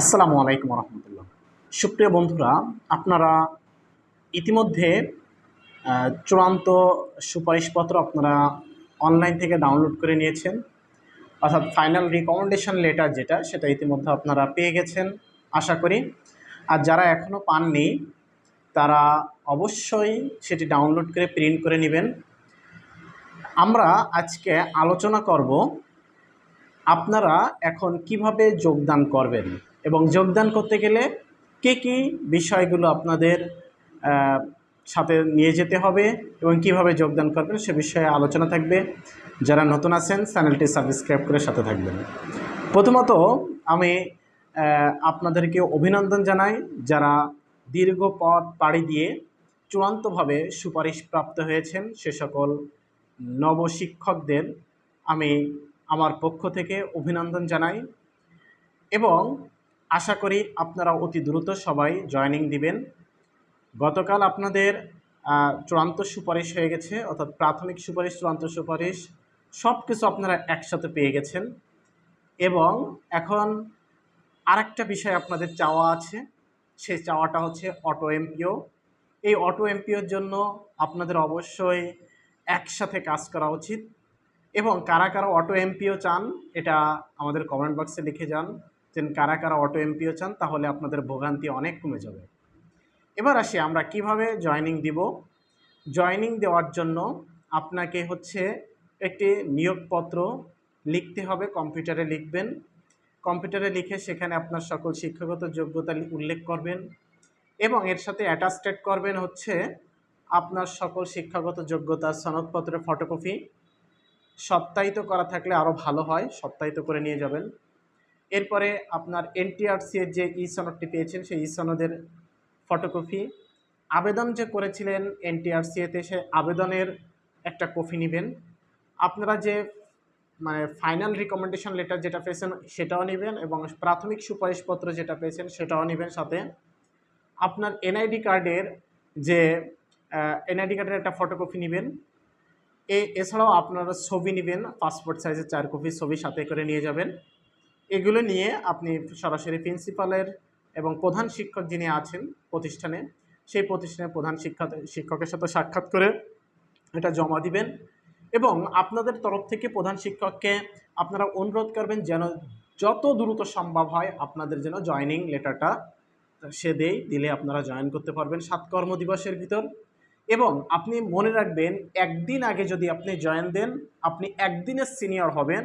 আসসালামু আলাইকুম রহমতুল্লাহ সুপ্রিয় বন্ধুরা, আপনারা ইতিমধ্যে চূড়ান্ত সুপারিশপত্র আপনারা অনলাইন থেকে ডাউনলোড করে নিয়েছেন। অর্থাৎ ফাইনাল রিকমেন্ডেশন লেটার যেটা, সেটা ইতিমধ্যে আপনারা পেয়ে গেছেন, আশা করি। আর যারা এখনও পাননি, তারা অবশ্যই সেটি ডাউনলোড করে প্রিন্ট করে নেবেন। আমরা আজকে আলোচনা করব, আপনারা এখন কীভাবে যোগদান করবেন? এবং যোগদান করতে গেলে কী কী বিষয়গুলো আপনাদের সাথে নিয়ে যেতে হবে এবং কীভাবে যোগদান করবেন সে বিষয়ে আলোচনা থাকবে। যারা নতুন আছেন, চ্যানেলটি সাবস্ক্রাইব করে সাথে থাকবেন। প্রথমত আমি আপনাদেরকে অভিনন্দন জানাই যারা দীর্ঘ পথ পাড়ি দিয়ে চূড়ান্তভাবে সুপারিশ প্রাপ্ত হয়েছেন সে সকল নবশিক্ষকদের, আমি আমার পক্ষ থেকে অভিনন্দন জানাই। এবং আশা করি আপনারা অতি দ্রুত সবাই জয়েনিং দিবেন। গতকাল আপনাদের চূড়ান্ত সুপারিশ হয়ে গেছে, অর্থাৎ প্রাথমিক সুপারিশ, চূড়ান্ত সুপারিশ সব কিছু আপনারা একসাথে পেয়ে গেছেন। এবং এখন আরেকটা বিষয় আপনাদের চাওয়া আছে সেই চাওয়াটা হচ্ছে অটো এমপিও। এই অটো এমপিওর জন্য আপনাদের অবশ্যই একসাথে কাজ করা উচিত। এবং কারা কারা অটো এমপিও চান, এটা আমাদের কমেন্ট বক্সে লিখে যান। কারা কারা অটো এমপিও চান তাহলে আপনাদের ভোগান্তি অনেক কমে যাবে। এবার আসি, আমরা কীভাবে জয়েনিং দিব? জয়েনিং দেওয়ার জন্য আপনাকে হচ্ছে একটি নিয়োগপত্র লিখতে হবে, কম্পিউটারে লিখবেন। কম্পিউটারে লিখে সেখানে আপনার সকল শিক্ষাগত যোগ্যতা উল্লেখ করবেন এবং এর সাথে অ্যাটাস্টেড করবেন হচ্ছে আপনার সকল শিক্ষাগত যোগ্যতা সনদপত্রের ফটোকপি সত্যায়িত করা থাকলে আরও ভালো হয় সত্যায়িত করে নিয়ে যাবেন। এরপরে আপনার এনটিআরসি এর যে ই সনদটি পেয়েছেন, সেই ই সনদের ফটোকপি আবেদন যে করেছিলেন এনটিআরসি এতে, সে আবেদনের একটা কপি নেবেন। আপনারা যে মানে ফাইনাল রিকমেন্ডেশন লেটার যেটা পেয়েছেন, সেটাও নেবেন এবং প্রাথমিক সুপারিশপত্র যেটা পেয়েছেন, সেটাও নেবেন সাথে। আপনার এনআইডি কার্ডের যে এনআইডি কার্ডের একটা ফটোকপি নেবেন। এ, এছাড়াও আপনারা ছবি নেবেন পাসপোর্ট সাইজের চার কপি ছবি সাথে করে নিয়ে যাবেন। এগুলো নিয়ে আপনি সরাসরি প্রিন্সিপালের এবং প্রধান শিক্ষক যিনি আছেন প্রতিষ্ঠানে, সেই প্রতিষ্ঠানের প্রধান শিক্ষক, শিক্ষকের সাথে সাক্ষাৎ করে এটা জমা দিবেন এবং আপনাদের তরফ থেকে প্রধান শিক্ষককে আপনারা অনুরোধ করবেন যেন যত দ্রুত সম্ভব হয় আপনাদের যেন জয়নিং লেটারটা সে দেয় দিলে আপনারা জয়েন করতে পারবেন সাত কর্মদিবসের ভিতর। এবং আপনি মনে রাখবেন, একদিন আগে যদি আপনি জয়েন দেন, আপনি একদিনের সিনিয়র হবেন।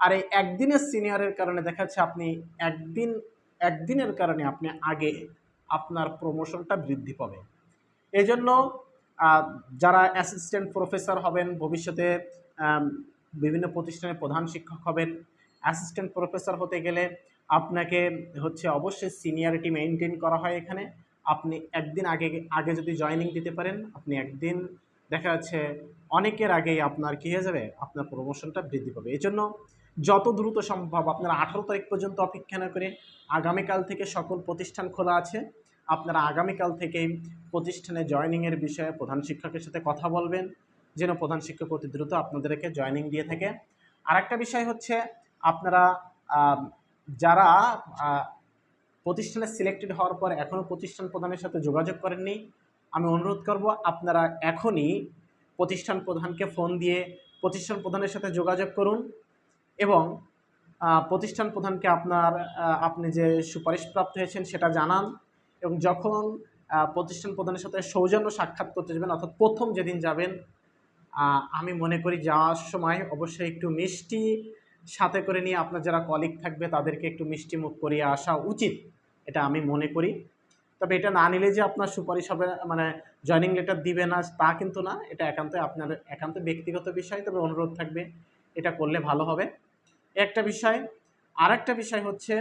আর এই একদিনের সিনিয়রের কারণে দেখা যাচ্ছে আপনি একদিন, একদিনের কারণে আপনি আগে আপনার প্রমোশনটা বৃদ্ধি পাবে এই জন্য যারা অ্যাসিস্ট্যান্ট প্রফেসর হবেন, ভবিষ্যতে বিভিন্ন প্রতিষ্ঠানের প্রধান শিক্ষক হবেন অ্যাসিস্ট্যান্ট প্রফেসর হতে গেলে আপনাকে হচ্ছে অবশ্যই সিনিয়রিটি মেনটেন করা হয় এখানে। আপনি একদিন আগে আগে যদি জয়েনিং দিতে পারেন, আপনি একদিন দেখা যাচ্ছে অনেকের আগেই আপনার কী হয়ে যাবে? আপনার প্রমোশনটা বৃদ্ধি পাবে। এই জন্য যত দ্রুত সম্ভব আপনারা আঠারো তারিখ পর্যন্ত অপেক্ষা না করে আগামীকাল থেকে সকল প্রতিষ্ঠান খোলা আছে। আপনারা আগামীকাল থেকেই প্রতিষ্ঠানে জয়েনিংয়ের বিষয়ে প্রধান শিক্ষকের সাথে কথা বলবেন, যেন প্রধান শিক্ষক অতি দ্রুত আপনাদেরকে জয়েনিং দিয়ে থাকে। আর একটা বিষয় হচ্ছে, আপনারা যারা প্রতিষ্ঠানে সিলেক্টেড হওয়ার পর এখনও প্রতিষ্ঠান প্রধানের সাথে যোগাযোগ করেননি, আমি অনুরোধ করব আপনারা এখনই প্রতিষ্ঠান প্রধানকে ফোন দিয়ে প্রতিষ্ঠান প্রধানের সাথে যোগাযোগ করুন। এবং প্রতিষ্ঠান প্রধানকে আপনার আপনি যে সুপারিশপ্রাপ্ত হয়েছেন সেটা জানান এবং যখন প্রতিষ্ঠান প্রধানের সাথে সৌজন্য সাক্ষাৎ করতে যাবেন, অর্থাৎ প্রথম যেদিন যাবেন আমি মনে করি যাওয়ার সময় অবশ্যই একটু মিষ্টি সাথে করে নিয়ে আপনার যারা কলিগ থাকবে তাদেরকে একটু মিষ্টি মুখ করিয়ে আসা উচিত, এটা আমি মনে করি। তবে এটা না নিলে যে আপনার সুপারিশ হবে মানে জয়নিং লেটার দিবে না তা কিন্তু না, এটা একান্ত আপনার একান্ত ব্যক্তিগত বিষয়, তবে অনুরোধ থাকবে। এটা করলে ভালো হবে। একটা বিষয়, আরেকটা বিষয় হচ্ছে,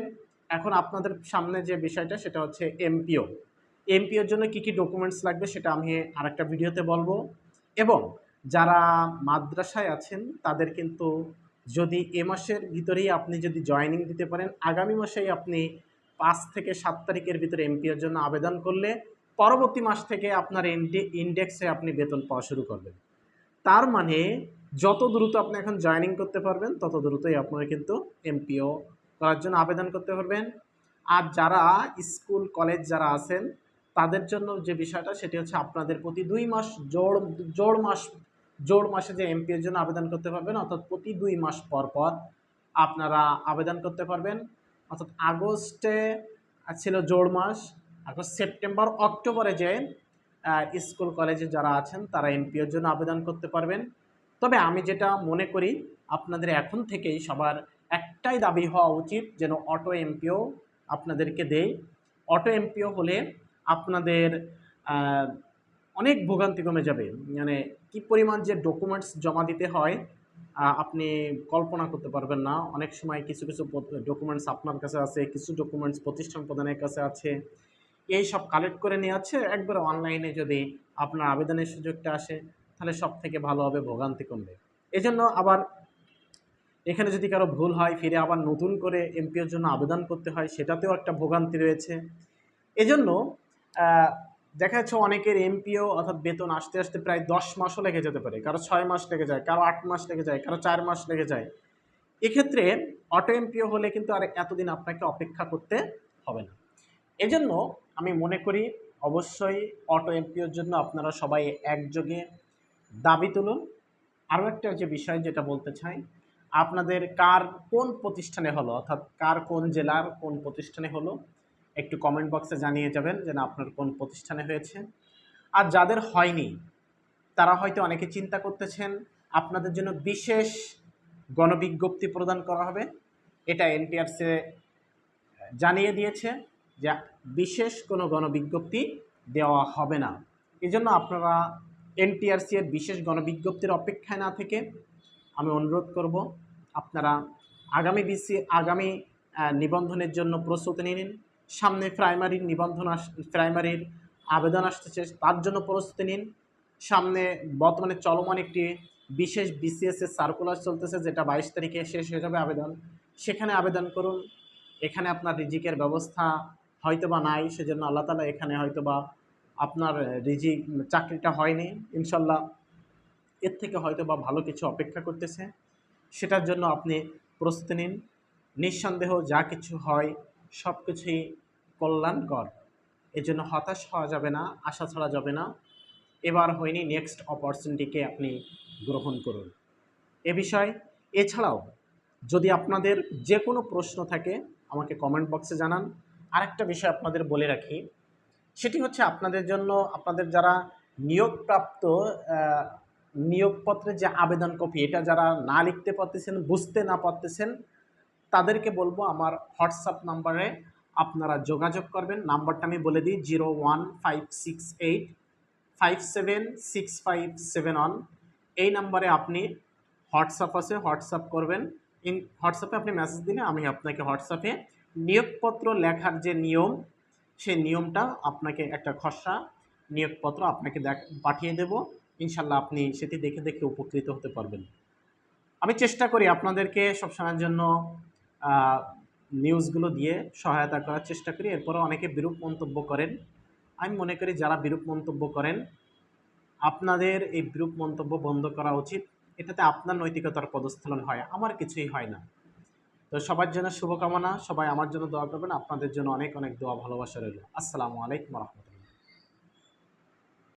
এখন আপনাদের সামনে যে বিষয়টা সেটা হচ্ছে এমপিও এমপিওর জন্য কি কি ডকুমেন্টস লাগবে সেটা আমি আরেকটা ভিডিওতে বলব। এবং যারা মাদ্রাসায় আছেন, তাদের কিন্তু যদি এ মাসের ভিতরেই আপনি যদি জয়েনিং দিতে পারেন, আগামী মাসেই আপনি পাঁচ থেকে সাত তারিখের ভিতরে এমপিওর জন্য আবেদন করলে পরবর্তী মাস থেকে আপনার ইন্ডেক্সে আপনি বেতন পাওয়া শুরু করবেন। তার মানে যত দ্রুত আপনি এখন জয়েনিং করতে পারবেন, তত দ্রুতই আপনারা কিন্তু এমপিও করার জন্য আবেদন করতে পারবেন। আর যারা স্কুল, কলেজ যারা আছেন, তাদের জন্য যে বিষয়টা, সেটি হচ্ছে আপনাদের প্রতি দুই মাস জোড় জোড় মাস, জোড় মাসে যে এমপি এর জন্য আবেদন করতে পারবেন, অর্থাৎ প্রতি দুই মাস পর পর আপনারা আবেদন করতে পারবেন। অর্থাৎ আগস্টে ছিল জোড় মাস, আগস্ট, সেপ্টেম্বর, অক্টোবরে যে স্কুল, কলেজে যারা আছেন, তারা এমপিওর জন্য আবেদন করতে পারবেন। তবে আমি যেটা মনে করি, আপনাদের এখন থেকেই সবার একটাই দাবি হওয়া উচিত যেন অটো এমপিও আপনাদেরকে দেয়। অটো এমপিও হলে আপনাদের অনেক ভোগান্তি কমে যাবে। মানে কি পরিমাণ যে ডকুমেন্টস জমা দিতে হয় আপনি কল্পনা করতে পারবেন না। অনেক সময় কিছু কিছু ডকুমেন্টস আপনার কাছে আছে, কিছু ডকুমেন্টস প্রতিষ্ঠান প্রধানের কাছে আছে। এই সব কালেক্ট করে নিয়ে আছে একবার অনলাইনে যদি আপনার আবেদনের সুযোগটা আসে তাহলে সব থেকে ভালো হবে ভোগান্তি কমবে। এজন্য আবার এখানে যদি কারও ভুল হয়, ফিরে আবার নতুন করে এমপিওর জন্য আবেদন করতে হয়, সেটাতেও একটা ভোগান্তি রয়েছে। এজন্য দেখা যাচ্ছে অনেকের এমপিও অর্থাৎ বেতন আসতে আসতে প্রায় দশ মাসও লেগে যেতে পারে। কারও ছয় মাস লেগে যায়, কারও আট মাস লেগে যায়, কারও চার মাস লেগে যায়। এক্ষেত্রে অটো এমপিও হলে কিন্তু আর এতদিন আপনাকে অপেক্ষা করতে হবে না। এজন্য আমি মনে করি, অবশ্যই অটো এমপিওর জন্য আপনারা সবাই একযোগে দাবি তুলুন। আরও একটা যে বিষয় যেটা বলতে চাই। আপনাদের কার কোন প্রতিষ্ঠানে হলো? অর্থাৎ কার কোন জেলার কোন প্রতিষ্ঠানে হলো? একটু কমেন্ট বক্সে জানিয়ে যাবেন যে আপনার কোন প্রতিষ্ঠানে হয়েছে। আর যাদের হয়নি, তারা হয়তো অনেকে চিন্তা করতেছেন, আপনাদের জন্য বিশেষ গণবিজ্ঞপ্তি প্রদান করা হবে। এটা এনটিআরসে জানিয়ে দিয়েছে যে বিশেষ কোনো গণবিজ্ঞপ্তি দেওয়া হবে না। এজন্য আপনারা এনটিআরসি এর বিশেষ গণবিজ্ঞপ্তির অপেক্ষায় না থেকে আমি অনুরোধ করব, আপনারা আগামী বিসি, আগামী নিবন্ধনের জন্য প্রস্তুতি নিন। সামনে প্রাইমারির নিবন্ধন আস, প্রাইমারির আবেদন আসতেছে তার জন্য প্রস্তুতি নিন। সামনে বর্তমানে চলমান একটি বিশেষ বিসিএস এর সার্কুলার চলতেছে, যেটা বাইশ তারিখে শেষ হয়ে যাবে আবেদন। সেখানে আবেদন করুন। এখানে আপনার রিজিকের ব্যবস্থা হয়তো বা নাই, সেজন্য আল্লাহ তালা এখানে হয়তো বা আপনার রিজিক চাকরিটা হয়নি, ইনশাল্লাহ এর থেকে হয়তো বা ভালো কিছু অপেক্ষা করতেছে। সেটার জন্য আপনি প্রস্তুতি নিন। নিঃসন্দেহ যা কিছু হয় সব কিছুই কল্যাণকর। এজন্য হতাশ হওয়া যাবে না, আশা ছাড়া যাবে না। এবার হয়নি নেক্সট অপরচুনিটিকে আপনি গ্রহণ করুন। এ বিষয়, এছাড়াও যদি আপনাদের যে কোনো প্রশ্ন থাকে, আমাকে কমেন্ট বক্সে জানান। আরেকটা বিষয় আপনাদের বলে রাখি সেটি হচ্ছে আপনাদের জন্য, আপনাদের যারা নিয়োগপ্রাপ্ত নিয়োগপত্রের যে আবেদন কপি, এটা যারা না লিখতে পারতেছেন, বুঝতে না পারতেছেন, তাদেরকে বলব আমার হোয়াটসঅ্যাপ নাম্বারে আপনারা যোগাযোগ করবেন। নাম্বারটা আমি বলে দিই, zero one five six eight five seven six five seven one. এই নাম্বারে আপনি হোয়াটসঅ্যাপ আছে, হোয়াটসঅ্যাপ করবেন। ইন, হোয়াটসঅ্যাপে আপনি মেসেজ দিলে আমি আপনাকে হোয়াটসঅ্যাপে নিয়োগপত্র লেখার যে নিয়ম সেই নিয়মটা আপনাকে একটা খসড়া নিয়োগপত্র আপনাকে দেখ, পাঠিয়ে দেব। ইনশাল্লাহ আপনি সেটি দেখে দেখে উপকৃত হতে পারবেন। আমি চেষ্টা করি আপনাদেরকে সবসময়ের জন্য নিউজগুলো দিয়ে সহায়তা করার চেষ্টা করি। এরপরও অনেকে বিরূপ মন্তব্য করেন। আমি মনে করি যারা বিরূপ মন্তব্য করেন, আপনাদের এই বিরূপ মন্তব্য বন্ধ করা উচিত। এটাতে আপনার নৈতিকতার পদস্থলন হয়, আমার কিছুই হয় না। তো সবার জন্য শুভকামনা, সবাই আমার জন্য দোয়া করবেন, আপনাদের জন্য অনেক অনেক দোয়া, ভালোবাসা রইল। আসসালামু আলাইকুম রহমতুল্লাহ।